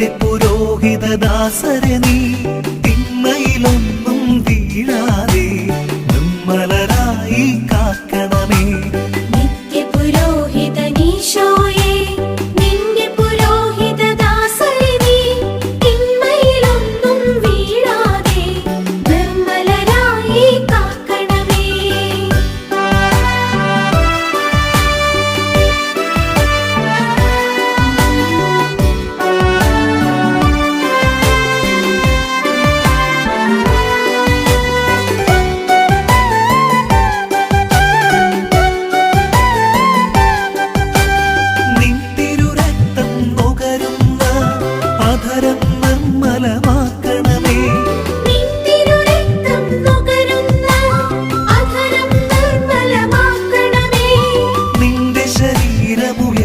നിന്റെ പുരോഹിതദാസരെ തിന്മയിലൊന്നും alema